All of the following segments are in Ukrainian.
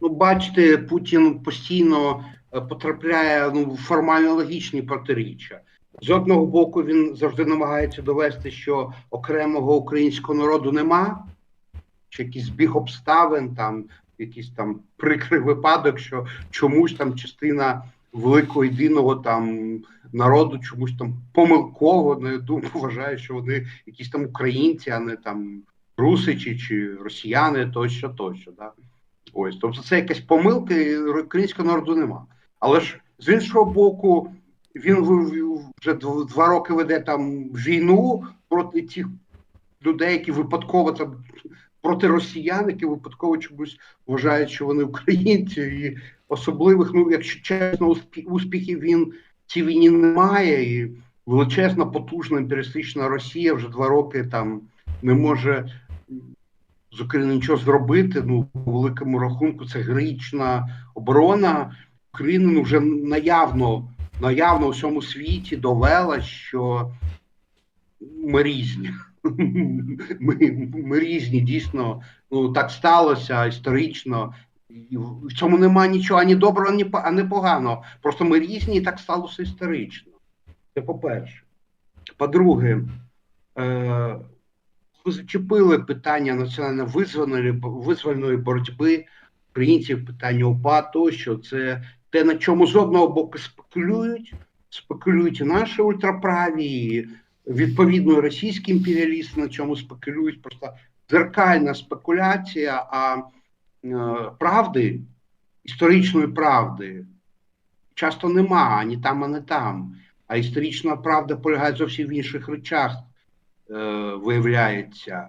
Ну, бачите, Путін постійно е, потрапляє ну, в формально логічні протиріччя. З одного боку, він завжди намагається довести, що окремого українського народу нема, чи якийсь збіг обставин, там якийсь там прикрий випадок, що чомусь там частина великого єдиного там народу чомусь там помилково на думку вважає, що вони якісь там українці, а не там русичі чи росіяни, тощо, тощо. Да? Ось, тобто це якась помилка, і українського народу нема. Але ж з іншого боку, він вже два роки веде там війну проти тих людей, які випадково там проти росіян, які випадково чомусь вважають, що вони українці, і особливих, ну якщо чесно, успіхів він цій війні немає, і величезна, потужна імперіалістична Росія вже два роки там не може з України нічого зробити. Ну, по великому рахунку, це героїчна оборона України ну, вже наявно, наявно у всьому світі довела, що ми різні. Ми, ми різні, дійсно, ну так сталося історично. В цьому немає нічого ані доброго, ані, ані поганого. Просто ми різні і так сталося історично. Це по-перше. По-друге, е, ви зачепили питання національно визвольної, визвольної боротьби українців, питання УПА тощо. Це те, на чому з одного боку спекулюють, спекулюють і наші ультраправі, і відповідно російські імперіалісти, на чому спекулюють. Просто дзеркальна спекуляція, а е, правди, історичної правди часто нема ані там, ані там. А історична правда полягає зовсім в інших речах, виявляється.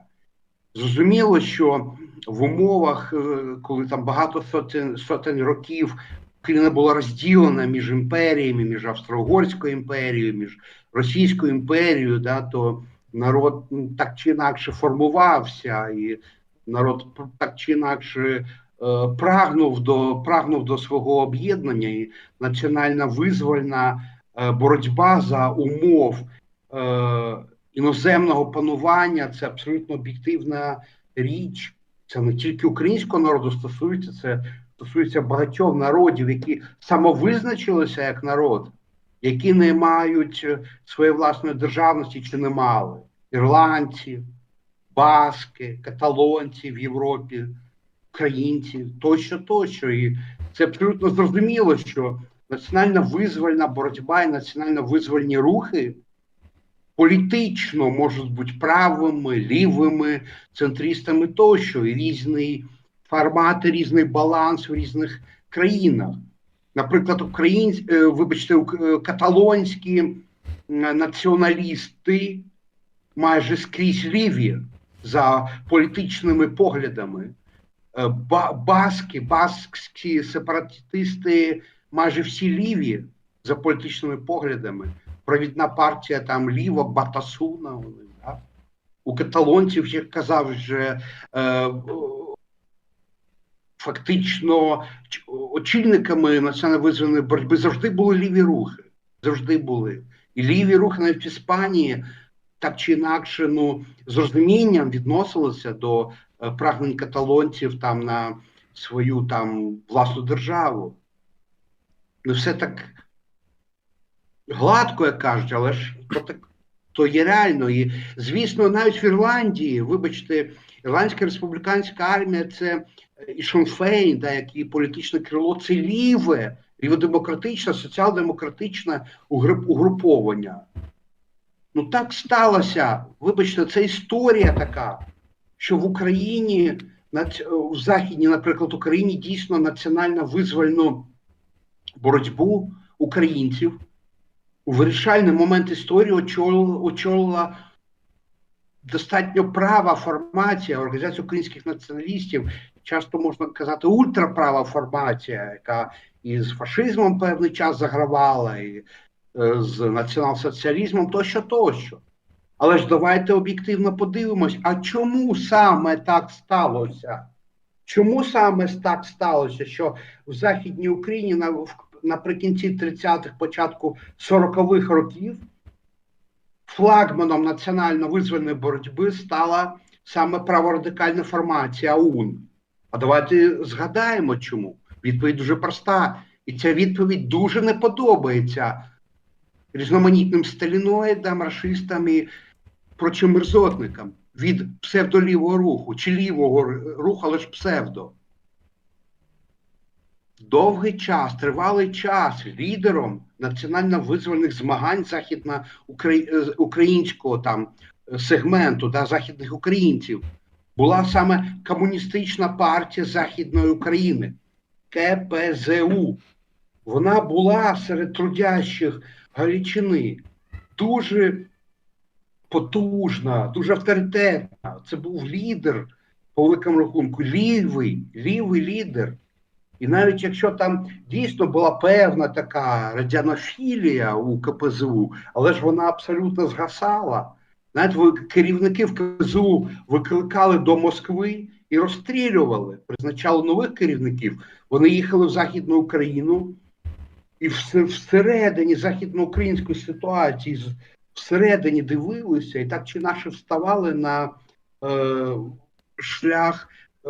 Зрозуміло, що в умовах, е, коли там багато сотень, сотень років Україна була розділена між імперіями, між Австро-Угорською імперією, між Російською імперією, да, то народ так чи інакше формувався, і народ так чи інакше е, прагнув до прагнув до свого об'єднання, і національна визвольна е, боротьба за умов е, іноземного панування це абсолютно об'єктивна річ. Це не тільки українського народу стосується, це стосується багатьох народів, які самовизначилися як народ, які не мають е, своєї власної державності чи не мали. Ірландці, баски, каталонці в Європі, українці, тощо, тощо. І це абсолютно зрозуміло, що національна визвольна боротьба і національно визвольні рухи політично можуть бути правими, лівими, центристами тощо, і різний формат, різний баланс в різних країнах. Наприклад, українсь, е, вибачте, е, каталонські націоналісти майже скрізь ліві за політичними поглядами. Е, Баски, баскські сепаратисти майже всі ліві за політичними поглядами. Провідна партія там ліва, Батасуна. Вони, да? У каталонців, як казав вже е, фактично очільниками національно-визвольної боротьби завжди були ліві рухи. Завжди були. І ліві рухи навіть в Іспанії так чи інакше ну, з розумінням відносилися до е, прагнень каталонців там на свою там власну державу. Не все так гладко, як кажуть, але ж то, так, то є реально. І, звісно, навіть в Ірландії, вибачте, Ірландська республіканська армія це е, і Шонфейн, да, як і політичне крило, це ліве, ліводемократичне, соціал-демократичне угруповання. Ну так сталося. Вибачте, це історія така, що в Україні, в Західній, наприклад, Україні дійсно національно визвольну боротьбу українців у вирішальний момент історії очолила, достатньо права формація Організація українських націоналістів, часто можна казати, ультраправа формація, яка і з фашизмом певний час загравала, і е, з націонал-соціалізмом тощо, тощо. Але ж давайте об'єктивно подивимось, а чому саме так сталося? Чому саме так сталося, що в Західній Україні наприкінці 30-х, початку 40-х років флагманом національно-визвольної боротьби стала саме праворадикальна формація АУН? А давайте згадаємо, чому. Відповідь дуже проста. І ця відповідь дуже не подобається різноманітним сталіноїдам, расистам і прочим мерзотникам від псевдолівого руху чи лівого руху, але ж псевдо. Довгий час, тривалий час лідером національно-визвольних змагань західноукраїнського там сегменту да, західних українців була саме комуністична партія Західної України КПЗУ. Вона була серед трудящих Галичини дуже потужна, дуже авторитетна. Це був лідер, по великому рахунку, лівий, лівий лідер. І навіть якщо там дійсно була певна така радянофілія у КПЗУ, але ж вона абсолютно згасала. Навіть керівники в КПЗУ викликали до Москви і розстрілювали, призначали нових керівників. Вони їхали в Західну Україну і всередині західноукраїнської ситуації всередині дивилися і так чи інакше вставали на е, шлях е,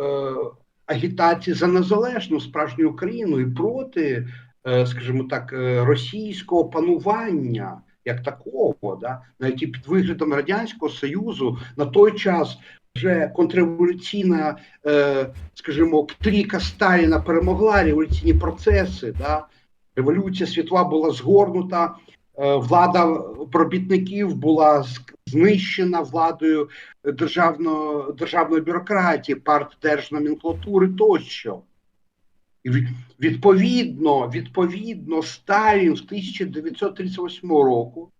агітації за незалежну справжню Україну і проти, е, скажімо так, е, російського панування як такого, да, навіть і під виглядом Радянського Союзу на той час вже контрреволюційна, е, скажімо, трійка Сталіна перемогла революційні процеси. Да, революція світова була згорнута, влада пробітників була знищена владою державно, державної бюрократії, партдержноменклатури тощо. І відповідно, відповідно, Сталін з 1938 року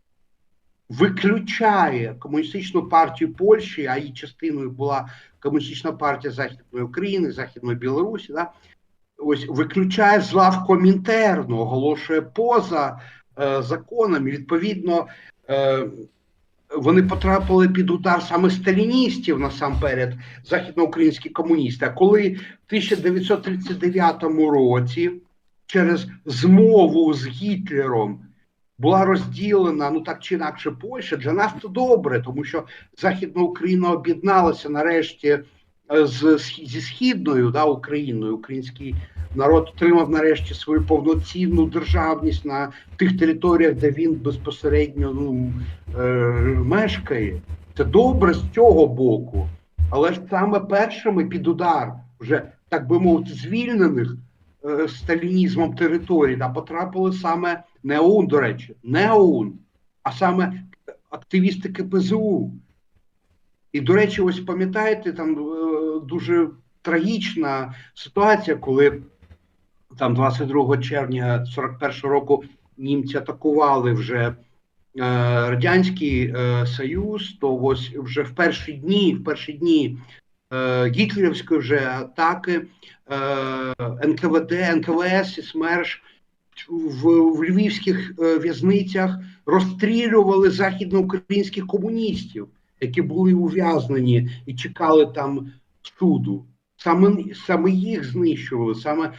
виключає комуністичну партію Польщі, а її частиною була комуністична партія Західної України, Західної Білорусі. Да? Ось виключає з лав Комінтерну, оголошує поза е, законами. Відповідно, е, вони потрапили під удар саме сталіністів насамперед, західноукраїнські комуністи. А коли в 1939 році через змову з Гітлером була розділена, ну так чи інакше, Польща, для нас це добре, тому що Західна Україна об'єдналася нарешті е, з, зі східною да, Україною. Український народ отримав нарешті свою повноцінну державність на тих територіях, де він безпосередньо ну, е, мешкає. Це добре з цього боку, але ж саме першими під удар, вже так би мовити, звільнених е, сталінізмом територій, да, потрапили саме не ОУН, до речі, не ОУН, а саме активісти КПЗУ. І, до речі, ось пам'ятаєте, там е, дуже трагічна ситуація, коли там 22 червня 41 року німці атакували вже е, Радянський е, Союз, то ось вже в перші дні, в перші дні е, гітлерівської вже атаки НКВД, НКВС і СМЕРШ в, в львівських в'язницях розстрілювали західноукраїнських комуністів, які були ув'язнені і чекали там суду. Саме, саме їх знищували, саме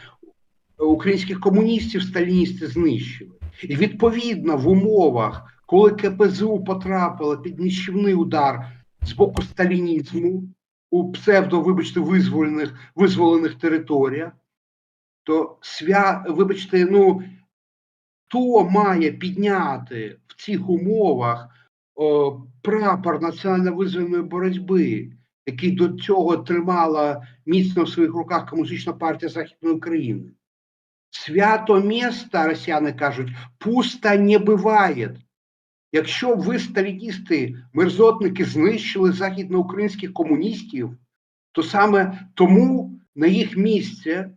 українських комуністів сталіністи знищили. І відповідно в умовах, коли КПЗУ потрапила під нищівний удар з боку сталінізму у псевдо, вибачте, визволених, визволених територіях, то свя, вибачте, ну хто має підняти в цих умовах о, прапор національно-визвольної боротьби, який до цього тримала міцно в своїх руках Комуністична партія Західної України? Свято міста, росіяни кажуть, пусто не буває. Якщо ви, сталіністи, мерзотники, знищили західноукраїнських комуністів, то саме тому на їх місце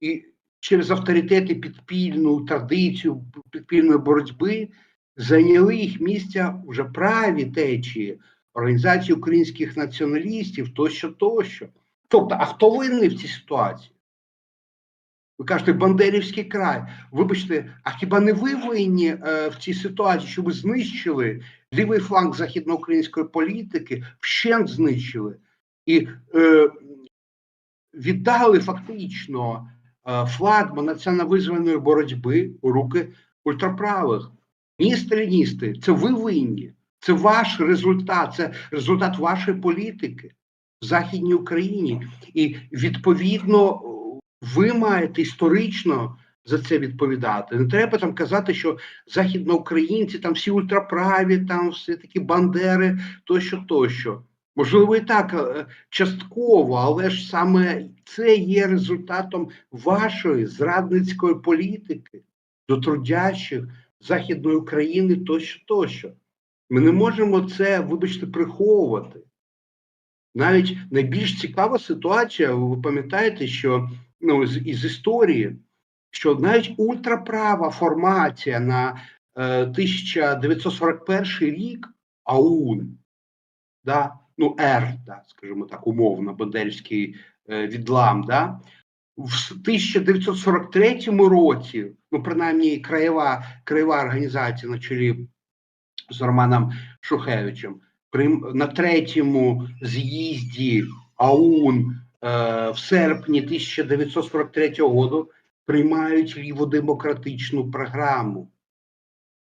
і через авторитети підпільну традицію підпільної боротьби зайняли їх місця вже праві течії організації українських націоналістів, тощо, тощо. Тобто, а хто винний в цій ситуації? Ви кажете, Бандерівський край. Вибачте, а хіба не ви винні е, в цій ситуації, що ви знищили лівий фланг західноукраїнської політики, вщент знищили і е, віддали фактично е, флагман національно-визвольної боротьби у руки ультраправих. Ні, сталіністи, це ви винні. Це ваш результат, це результат вашої політики. в Західній Україні. І відповідно ви маєте історично за це відповідати. Не треба там казати, що західноукраїнці там всі ультраправі, там всі такі бандери, тощо, тощо. Можливо, і так е, частково, але ж саме це є результатом вашої зрадницької політики до трудящих Західної України тощо, тощо. Ми не можемо це, вибачте, приховувати. Навіть найбільш цікава ситуація, ви пам'ятаєте, що ну, з, із історії, що навіть ультраправа формація на е, 1941 рік АУН, да, ну Р, да, скажімо так, умовно, Бандерівський е, відлам, да, в 1943 році, ну принаймні краєва, краєва організація на чолі з Романом Шухевичем, при, на третьому з'їзді АУН в серпні 1943 року приймають ліводемократичну програму.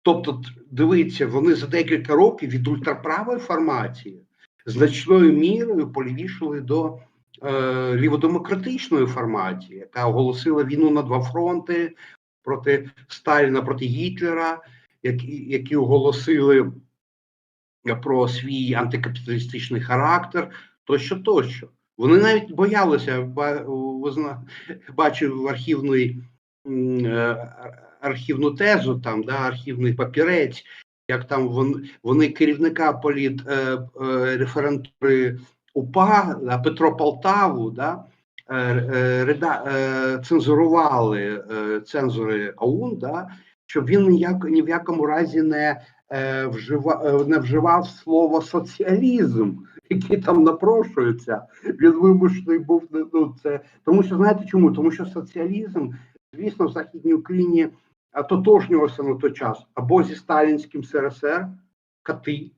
Тобто, дивіться, вони за декілька років від ультраправої формації значною мірою полівішали до е, ліводемократичної формації, яка оголосила війну на два фронти проти Сталіна, проти Гітлера, які, які оголосили про свій антикапіталістичний характер, тощо, тощо. Вони навіть боялися, бачив архівний е, архівну тезу, там, да, архівний папірець, як там вони, керівника політ е, е, референтури УПА, Петро Полтаву, да, реда, цензурували цензори АУН, да, щоб він ні в якому разі не, вжива, е, не вживав слово соціалізм, який там напрошується. Він вимушений був ну, це. Тому що знаєте чому? Тому що соціалізм, звісно, в Західній Україні тотожнювався на той час або зі сталінським СРСР, кати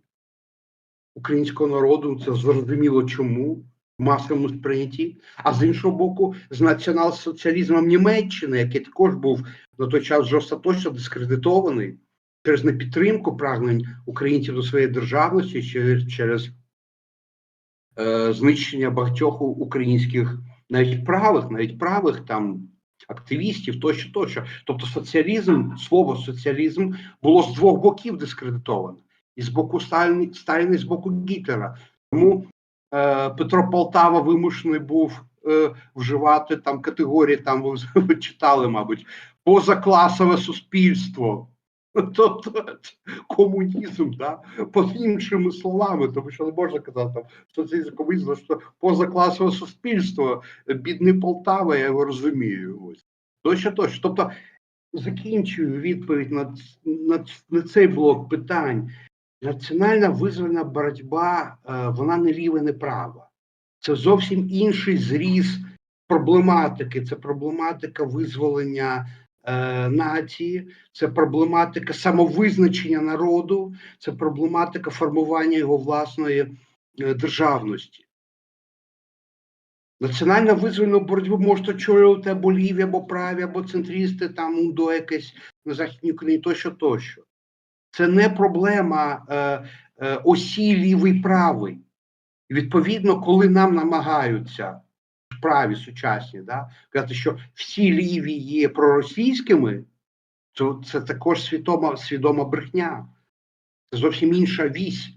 українського народу, це зрозуміло чому масовому сприйнятті, а з іншого боку, з націонал-соціалізмом Німеччини, який також був на той час вже остаточно дискредитований через непідтримку прагнень українців до своєї державності, через, через е, знищення багатьох українських навіть правих, навіть правих там активістів, тощо, тощо. Тобто соціалізм, слово соціалізм було з двох боків дискредитоване. І з боку Сталіна, і з боку Гітлера. Тому е, Петро Полтава вимушений був е, вживати там категорії, там ви, ви читали, мабуть, позакласове суспільство. Тобто комунізм, да? по іншими словами, тому що не можна казати там соціалізм, комунізм, що позакласове суспільство, бідний Полтава, я його розумію. Ось. Тощо, тощо. Тобто закінчую відповідь на, на, на цей блок питань. Національна визвольна боротьба, е, вона не ліва, не права. Це зовсім інший зріз проблематики. Це проблематика визволення нації, це проблематика самовизначення народу, це проблематика формування його власної е, державності. Національна визвольну боротьбу можуть очолювати або ліві, або праві, або центрісти, там УНДО якесь на Західній Україні, тощо, тощо. Це не проблема е, е, осі лівий правий. І відповідно, коли нам намагаються праві сучасні, да, казати, що всі ліві є проросійськими, то це також свідома, свідома брехня. Це зовсім інша вісь.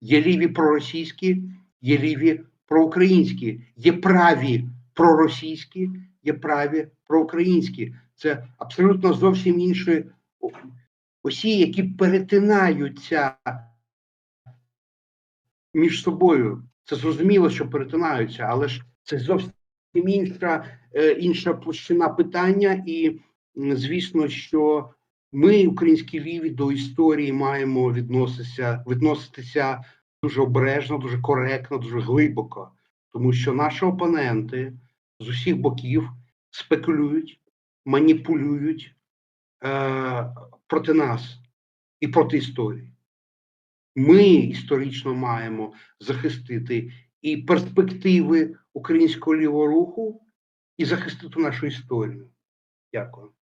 Є ліві проросійські, є ліві проукраїнські, є праві проросійські, є праві проукраїнські. Це абсолютно зовсім інші осі, які перетинаються між собою. Це зрозуміло, що перетинаються, але ж це зовсім інша, е, інша площина питання, і звісно, що ми, українські ліві, до історії маємо відноситися, відноситися дуже обережно, дуже коректно, дуже глибоко, тому що наші опоненти з усіх боків спекулюють, маніпулюють е, проти нас і проти історії. Ми історично маємо захистити і перспективи українського лівого руху, і захистити нашу історію. Дякую.